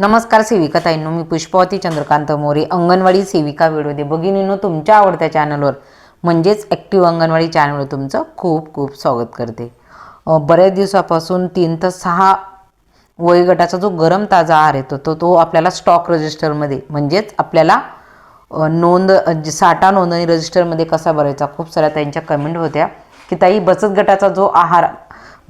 नमस्कार सेविका ताईंनो मी पुष्पावती चंद्रकांत मोरे अंगणवाडी सेविका व्हिडिओ भगिनीनो तुमच्या आवडत्या चॅनलवर म्हणजेच ॲक्टिव्ह अंगणवाडी चॅनलवर तुमचं खूप खूप स्वागत करते. बऱ्याच दिवसापासून तीन तर सहा वयोगटाचा जो गरम ताजा आहार येतो तो तो आपल्याला स्टॉक रजिस्टरमध्ये म्हणजेच आपल्याला नोंद साठा नोंदणी रजिस्टरमध्ये कसा भरायचा खूप साऱ्या त्यांच्या कमेंट होत्या. की ताई बचत गटाचा जो आहार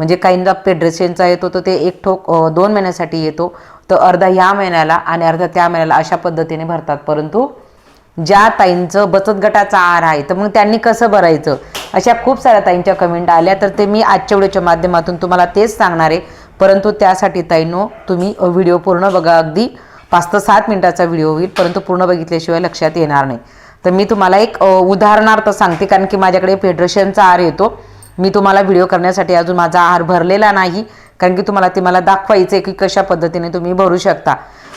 म्हणजे काहींदा फेडरेशनचा येतो तर ते एक ठोक दोन महिन्यासाठी येतो. तर अर्धा ह्या महिन्याला आणि अर्धा त्या महिन्याला अशा पद्धतीने भरतात. परंतु ज्या ताईंचं बचत गटाचा आहार आहे तर मग त्यांनी कसं भरायचं? अशा खूप साऱ्या ताईंच्या कमेंट आल्या. तर ते मी आजच्या व्हिडिओच्या माध्यमातून तुम्हाला तेच सांगणार आहे. परंतु त्यासाठी ताईंनो तुम्ही व्हिडिओ पूर्ण बघा अगदी. पाच ते सात मिनिटाचा व्हिडिओ होईल परंतु पूर्ण बघितल्याशिवाय लक्षात येणार नाही. तर मी तुम्हाला एक उदाहरणार्थ सांगते कारण की माझ्याकडे फेडरेशनचा आहार येतो. मी तुम्हाला व्हिडिओ करण्यासाठी अजून माझा आहार भरलेला नाही कारण की तुम्हाला ते मला दाखवायचं आहे की कशा पद्धतीने तुम्ही भरू शकता.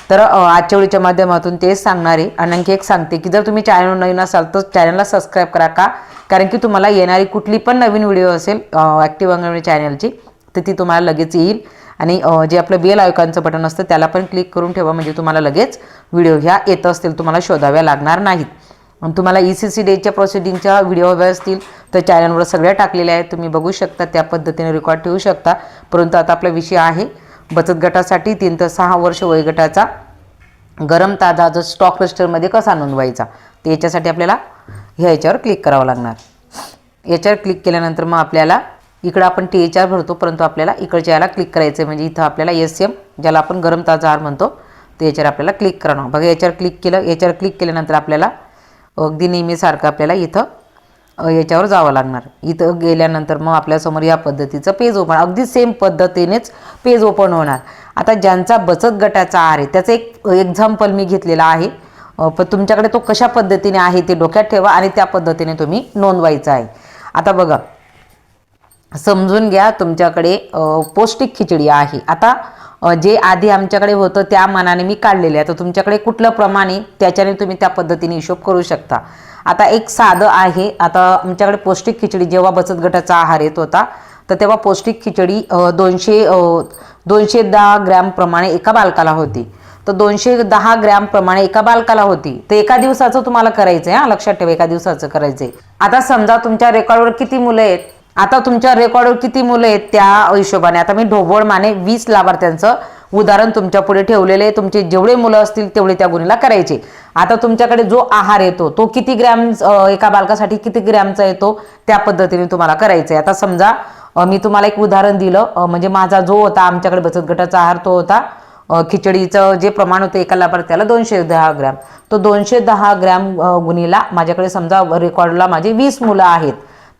तर आजच्या व्हिडिओच्या माध्यमातून तेच सांगणार आहे. आणि आणखी एक सांगते की जर तुम्ही चॅनल नवीन असाल तर चॅनलला सबस्क्राईब करा का? कारण की तुम्हाला येणारी कुठली पण नवीन व्हिडिओ असेल ॲक्टिव्ह अंगणवाडी चॅनलची तर ती तुम्हाला लगेच येईल. आणि जे आपलं बेल आयकॉनचं बटन असतं त्याला पण क्लिक करून ठेवा म्हणजे तुम्हाला लगेच व्हिडिओ ह्या येत असतील तुम्हाला शोधाव्या लागणार नाहीत. आणि तुम्हाला ई सी सी डेच्या प्रोसिडिंगच्या व्हिडिओ हव्या असतील तर चॅनलवर सगळ्या टाकलेल्या आहेत. तुम्ही बघू शकता त्या पद्धतीने रेकॉर्ड ठेवू शकता. परंतु आता आपला विषय आहे बचत गटासाठी तीन ते सहा वर्ष वयोगटाचा गरम ताजा जो स्टॉक रजिस्टरमध्ये कसा नोंदवायचा तर याच्यासाठी आपल्याला ह्या याच्यावर क्लिक करावं लागणार. याच्यावर क्लिक केल्यानंतर मग आपल्याला इकडं आपण टी एच आर भरतो परंतु आपल्याला इकडच्या याला क्लिक करायचं आहे म्हणजे इथं आपल्याला एस एम ज्याला आपण गरम ताजा आहार म्हणतो ते याच्यावर आपल्याला क्लिक करावं बघा याच्यावर क्लिक केलं याच्यावर क्लिक केल्यानंतर आपल्याला अगदी नेहमीसारखं आपल्याला इथं याच्यावर जावं लागणार. इथं गेल्यानंतर मग आपल्यासमोर या पद्धतीचं पेज ओपन अगदी सेम पद्धतीनेच पेज ओपन होणार. आता ज्यांचा बचत गटाचा आहार आहे त्याचं एक एक्झाम्पल मी घेतलेला आहे. पण तुमच्याकडे तो कशा पद्धतीने आहे ते डोक्यात ठेवा आणि त्या पद्धतीने तुम्ही नोंदवायचं आहे. आता बघा समजून घ्या तुमच्याकडे पौष्टिक खिचडी आहे. आता जे आधी आमच्याकडे होतं त्या मानाने मी काढलेले आहे. तर तुमच्याकडे कुठलं प्रमाण आहे त्याच्याने तुम्ही त्या पद्धतीने हिशोब करू शकता. आता एक साधं आहे आता आमच्याकडे पौष्टिक खिचडी जेव्हा बचत गटाचा आहार येत होता तर तेव्हा पौष्टिक खिचडी दोनशे दोनशे दहा ग्रॅम प्रमाणे एका बालकाला होती. तर दोनशे दहा ग्रॅम प्रमाणे एका बालकाला होती. तर एका दिवसाचं तुम्हाला करायचं आहे हा? लक्षात ठेवा एका दिवसाचं करायचं आहे आता समजा तुमच्या रेकॉर्डवर किती मुलं आहेत आता तुमच्या रेकॉर्डवर किती मुलं आहेत त्या हिशोबाने? आता मी ढोबळ माने वीस लाभार्थ्यांचं उदाहरण तुमच्यापुढे ठेवलेले तुमचे जेवढे मुलं असतील तेवढे त्या गुन्हेला करायचे. आता तुमच्याकडे जो आहार येतो तो किती ग्रॅम एका बालकासाठी किती ग्रॅमचा येतो? त्या पद्धतीने तुम्हाला करायचं आहे आता समजा मी तुम्हाला एक उदाहरण दिलं. म्हणजे माझा जो होता आमच्याकडे बचत गटाचा आहार तो होता खिचडीचं जे प्रमाण होतं एका लाभार्थ्याला दोनशे दहा ग्रॅम. तो दोनशे दहा ग्रॅम गुन्हेला गुणीला माझ्याकडे समजा रेकॉर्डला माझे वीस मुलं आहेत.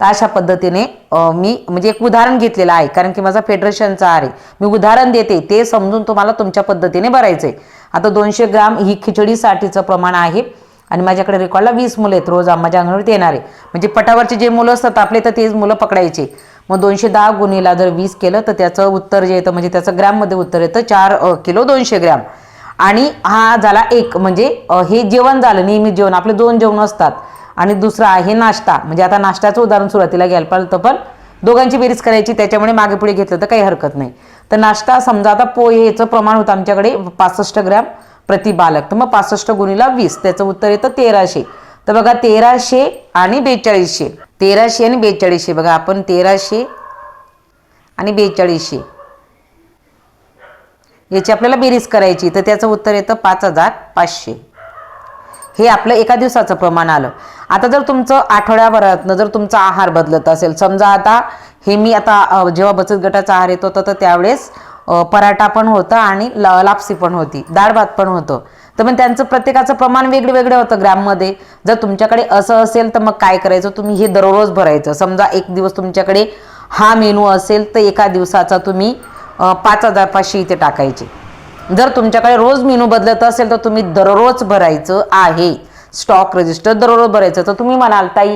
तर अशा पद्धतीने मी म्हणजे एक उदाहरण घेतलेलं आहे कारण की माझा फेडरेशनचा आहे मी उदाहरण देते ते समजून तुम्हाला तुमच्या पद्धतीने भरायचं आहे आता दोनशे ग्राम ही खिचडीसाठीचं प्रमाण आहे आणि माझ्याकडे रेकॉर्डला वीस मुलं आहेत रोज माझ्या अंगणवाडीत येणारे. म्हणजे पटावरचे जे मुलं असतात आपले तर तेच मुलं पकडायचे. मग दोनशे दहा गुणीला जर वीस केलं तर त्याचं उत्तर जे येतं म्हणजे त्याचं ग्रॅममध्ये उत्तर येतं चार किलो दोनशे ग्रॅम. आणि हा झाला एक म्हणजे हे जेवण झालं नियमित जेवण आपले दोन जेवण असतात. आणि दुसरा आहे नाश्ता. म्हणजे आता नाश्त्याचं उदाहरण सुरुवातीला घ्यायला पाहिलं तर पण दोघांची बेरीज करायची त्याच्यामुळे मागे पुढे घेतलं तर काही हरकत नाही. तर नाश्ता समजा आता पोहेचं प्रमाण होतं आमच्याकडे पासष्ट ग्रॅम प्रति बालक. तर मग पासष्ट गुणीला वीस त्याचं उत्तर येतं तेराशे. तर बघा तेराशे आणि बेचाळीसशे. तेराशे आणि बेचाळीसशे. बघा आपण तेराशे आणि बेचाळीसशे. याची आपल्याला बेरीज करायची तर त्याचं उत्तर येतं पाच हजार पाचशे. हे आपलं एका दिवसाचं प्रमाण आलं. आता जर तुमचं आठवड्याभरातनं जर तुमचा आहार बदलत असेल समजा आता हे मी आता जेव्हा बचत गटाचा आहार येत होता तर त्यावेळेस पराठा पण होता आणि ला लापसी पण होती डाळ भात पण होतं. तर मग त्यांचं प्रत्येकाचं प्रमाण वेगळं वेगळं होतं ग्रॅममध्ये. जर तुमच्याकडे असं असेल तर मग काय करायचं? तुम्ही हे दररोज भरायचं. समजा एक दिवस तुमच्याकडे हा मेनू असेल तर एका दिवसाचा तुम्ही पाच हजार पाचशे इथे टाकायचे. जर तुमच्याकडे रोज मेनू बदलत असेल तर तुम्ही दररोज भरायचं आहे. स्टॉक रजिस्टर दररोज भरायचं. तर तुम्ही म्हणाल ताई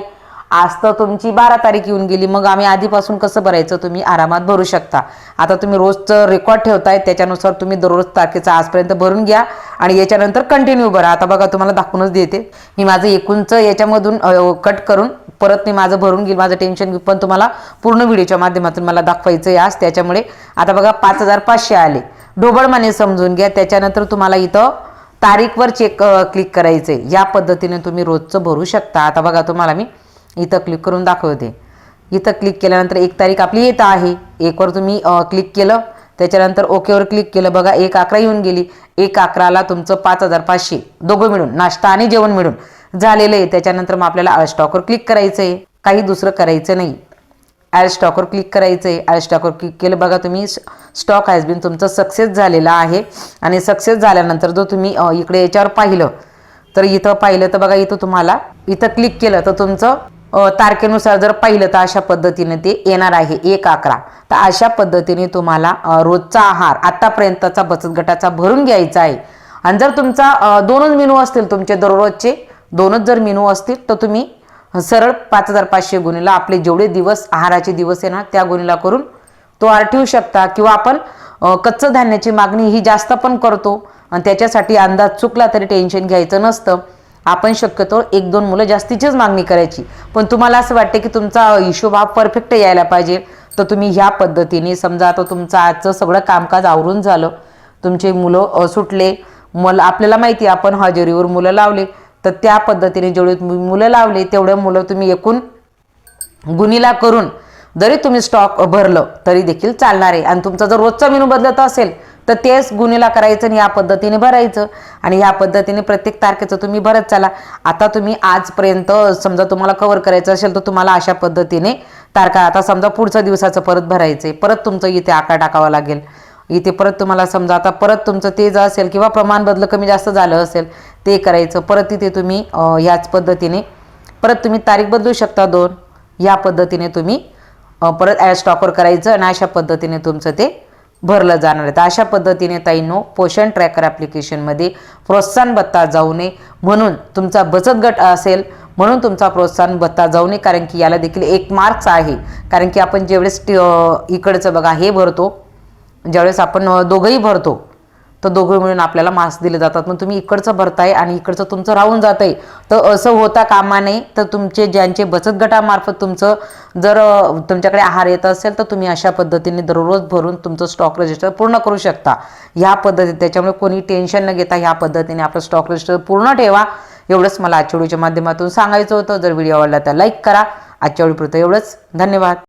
आज तर तुमची बारा तारीख येऊन गेली मग आम्ही आधीपासून कसं भरायचं? तुम्ही आरामात भरू शकता. आता तुम्ही रोजचं रेकॉर्ड ठेवताय त्याच्यानुसार तुम्ही दररोज तारखेचा आजपर्यंत भरून घ्या आणि याच्यानंतर कंटिन्यू भरा. आता बघा तुम्हाला दाखवूनच देते. मी माझं एकूणचं याच्यामधून कट करून परत मी माझं भरून घेईल. माझं टेन्शन घेऊ पण तुम्हाला पूर्ण व्हिडिओच्या माध्यमातून मला दाखवायचं आहे आज. त्याच्यामुळे आता बघा पाच हजार पाचशे आले. ढोबळमाने समजून घ्या. त्याच्यानंतर तुम्हाला इथं तारीखवर चेक क्लिक करायचं आहे या पद्धतीने तुम्ही रोजचं भरू शकता. आता बघा तुम्हाला मी इथं क्लिक करून दाखवते. इथं क्लिक केल्यानंतर एक तारीख आपली येत आहे. एकवर तुम्ही क्लिक केलं. त्याच्यानंतर ओकेवर क्लिक केलं. बघा एक अकरा येऊन गेली. एक अकराला तुमचं पाच हजार पाचशे. दोघं मिळून नाश्ता आणि जेवण मिळून झालेलं आहे. त्याच्यानंतर मग आपल्याला स्टॉकवर क्लिक करायचं आहे काही दुसरं करायचं नाही. ॲड स्टॉकवर क्लिक करायचं आहे ॲड स्टॉकवर क्लिक केलं बघा तुम्ही स्टॉक हॅज बिन तुमचं सक्सेस झालेला आहे. आणि सक्सेस झाल्यानंतर जो तुम्ही इकडे याच्यावर पाहिलं तर इथं पाहिलं तर बघा इथं तुम्हाला इथं क्लिक केलं तर तुमचं तारखेनुसार जर पाहिलं तर अशा पद्धतीने ते येणार आहे. एक अकरा. तर अशा पद्धतीने तुम्हाला रोजचा आहार आत्तापर्यंतचा बचत गटाचा भरून घ्यायचा आहे. आणि जर तुमचा दोनच मेनू असतील तुमचे दररोजचे दोनच जर मेनू असतील तर तुम्ही सरळ पाच हजार पाचशे गुणीला आपले जेवढे दिवस आहाराचे दिवस आहे ना त्या गुणीला करून तो आर ठेवू शकता. किंवा आपण कच्चं धान्याची मागणी ही जास्त पण करतो आणि त्याच्यासाठी अंदाज चुकला तरी टेन्शन घ्यायचं नसतं. आपण शक्यतो एक दोन मुलं जास्तीचीच मागणी करायची. पण तुम्हाला असं वाटते की तुमचा हिशोब हा परफेक्ट यायला पाहिजे. तर तुम्ही ह्या पद्धतीने समजा आता तुमचं आजचं सगळं कामकाज आवरून झालं. तुमचे मुलं सुटले. मला आपल्याला माहिती आहे आपण हजेरीवर मुलं लावले. तर त्या पद्धतीने जेवढे तुम्ही मुलं लावली तेवढे मुलं तुम्ही एकूण गुणीला करून जरी तुम्ही स्टॉक भरलं तरी देखील चालणार आहे. आणि तुमचा जर रोजचा मेनू बदलत असेल तर तेच गुन्हेला करायचं आणि या पद्धतीने भरायचं. आणि या पद्धतीने प्रत्येक तारखेचं तुम्ही भरत चाला. आता तुम्ही आजपर्यंत समजा तुम्हाला कवर करायचं असेल तर तुम्हाला अशा पद्धतीने तारखा आता समजा पुढच्या दिवसाचं परत भरायचं आहे परत तुमचं इथे आकार टाकावा लागेल. इथे परत तुम्हाला समजा आता परत तुमचं ते जर असेल किंवा प्रमाण बदल कमी जास्त झालं असेल ते करायचं. परत तिथे तुम्ही ह्याच याच पद्धतीने परत तुम्ही तारीख बदलू शकता दोन. या पद्धतीने तुम्ही परत ॲड स्टॉकवर करायचं आणि अशा पद्धतीने तुमचं ते भरलं जाणार आहे. तर अशा पद्धतीने ताईंनो पोषण ट्रॅकर ॲप्लिकेशनमध्ये प्रोत्साहन भत्ता जाऊ नये म्हणून तुमचा बचत गट असेल म्हणून तुमचा प्रोत्साहन भत्ता जाऊ नये. कारण की याला देखील एक मार्क्स आहे. कारण की आपण जेवढेच इकडचं बघा हे भरतो ज्यावेळेस आपण दोघंही भरतो तर दोघं मिळून आपल्याला मास्क दिले जातात. मग तुम्ही इकडचं भरताय आणि इकडचं तुमचं राहून जात आहे तर असं होता कामा नये. तर तुमचे ज्यांचे बचत गटामार्फत तुमचं जर तुमच्याकडे आहार येत असेल तर तुम्ही अशा पद्धतीने दररोज भरून तुमचं स्टॉक रजिस्टर पूर्ण करू शकता. ह्या पद्धतीत त्याच्यामुळे कोणी टेन्शन न घेता ह्या पद्धतीने आपलं स्टॉक रजिस्टर पूर्ण ठेवा. एवढंच मला आजच्या व्हिडिओच्या माध्यमातून सांगायचं होतं. जर व्हिडिओ आवडला तर लाईक करा. आजच्या व्हिडिओपुरतं एवढंच. धन्यवाद.